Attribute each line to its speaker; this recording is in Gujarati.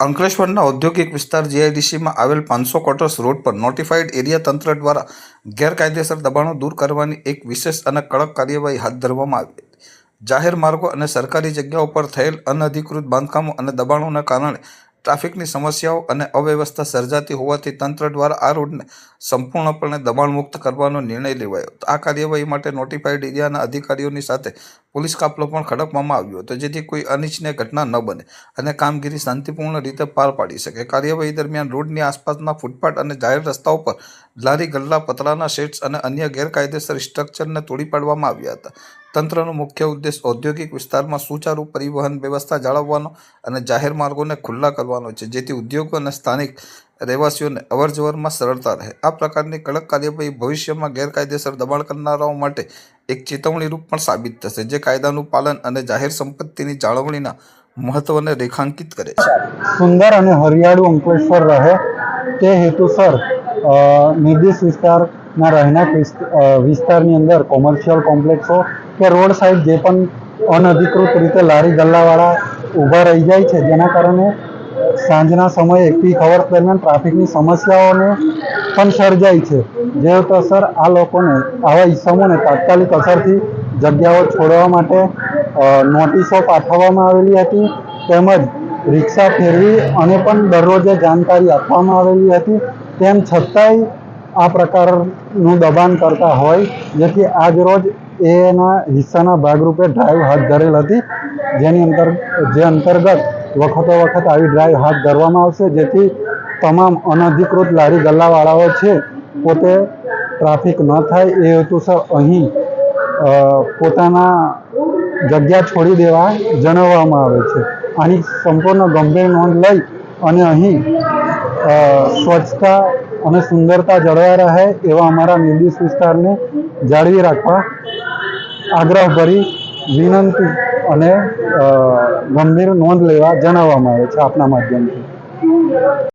Speaker 1: અંકલેશ્વરના ઔદ્યોગિક વિસ્તાર જીઆઈડીસીમાં આવેલ પાંચસો ક્વાર્ટર્સ રોડ પર નોટિફાઈડ એરિયા તંત્ર દ્વારા ગેરકાયદેસર દબાણો દૂર કરવાની એક વિશેષ અને કડક કાર્યવાહી હાથ ધરવામાં આવી જાહેર માર્ગો અને સરકારી જગ્યાઓ પર થયેલ અનધિકૃત બાંધકામો અને દબાણોના કારણે ટ્રાફિકની સમસ્યાઓ અને અવ્યવસ્થા સર્જાતી હોવાથી તંત્ર દ્વારા આ રોડને સંપૂર્ણપણે દબાણમુક્ત કરવાનો નિર્ણય લેવાયો. આ કાર્યવાહી માટે નોટિફાઈડ એરિયાના અધિકારીઓની સાથે પોલીસ કાફલો પણ ખડકવામાં આવ્યો હતો, જેથી કોઈ અનિચ્છનીય ઘટના ન બને અને કામગીરી શાંતિપૂર્ણ રીતે પાર પાડી શકે. કાર્યવાહી દરમિયાન રોડની આસપાસના ફૂટપાથ અને જાહેર રસ્તાઓ પર લારી, ગલ્લા, પતરાના શેડ્સ અને અન્ય ગેરકાયદેસર સ્ટ્રક્ચરને તોડી પાડવામાં આવ્યા હતા. તંત્રનો મુખ્ય ઉદ્દેશ ઔદ્યોગિક વિસ્તારમાં સુચારુ પરિવહન વ્યવસ્થા જાળવવાનો અને જાહેર માર્ગોને ખુલ્લા કરવાનો છે જેથી ઉદ્યોગો અને સ્થાનિક રહેવાસીઓને અવરજવરમાં સરળતા રહે. આ પ્રકારની કડક કાર્યવાહી ભવિષ્યમાં ગેરકાયદેસર દબાણ કરનારાઓ માટે એક ચેતવણીરૂપ પણ સાબિત થશે જે કાયદાનું પાલન અને જાહેર સંપત્તિની જાળવણીના મહત્વને રેખાંકિત કરે છે.
Speaker 2: સુંદર અને હરિયાળું અંકલેશ્વર રહે તે હેતુસર અ, નિર્દિષ્ટ વિસ્તારના રહેણાંક વિસ્તારની અંદર કોમર્શિયલ કોમ્પ્લેક્સો કે રોડ સાઈડ જે પણ અનધિકૃત રીતે લારી ગલ્લાવાળા ઊભા રહી જાય છે, જેના કારણે સાંજના સમયે પીક અવર્સ દરમિયાન ટ્રાફિકની સમસ્યાઓને પણ સર્જાય છે. જે અસર આ લોકોને, આવા ઇસમોને તાત્કાલિક અસરથી જગ્યાઓ છોડવા માટે નોટિસો પાઠવવામાં આવેલી હતી, તેમજ રિક્ષા ફેરવી અને પણ દરરોજે જાણકારી આપવામાં આવેલી હતી. તેમ છતાંય આ પ્રકારનું દબાણ કરતા હોય, જેથી આજરોજ એના હિસ્સાના ભાગરૂપે ડ્રાઈવ હાથ ધરેલ હતી. જેની અંતર, જે અંતર્ગત વખતો વખત આવી ડ્રાઈવ હાથ ધરવામાં આવશે, જેથી તમામ અનધિકૃત લારી ગલ્લાવાળાઓ છે, પોતે ટ્રાફિક ન થાય એ હેતુસર અહીં પોતાના જગ્યા છોડી દેવા જણાવવામાં આવે છે. આની સંપૂર્ણ ગંભીર નોંધ લઈ અને અહીં સ્વચ્છતા અને સુંદરતા જળવાઈ રહે એવા અમારા નિર્દિષ્ટ વિસ્તારને જાળવી રાખવા આગ્રહભરી વિનંતી અને ગંભીર નોંધ લેવા જણાવવામાં આવે છે આપના માધ્યમથી.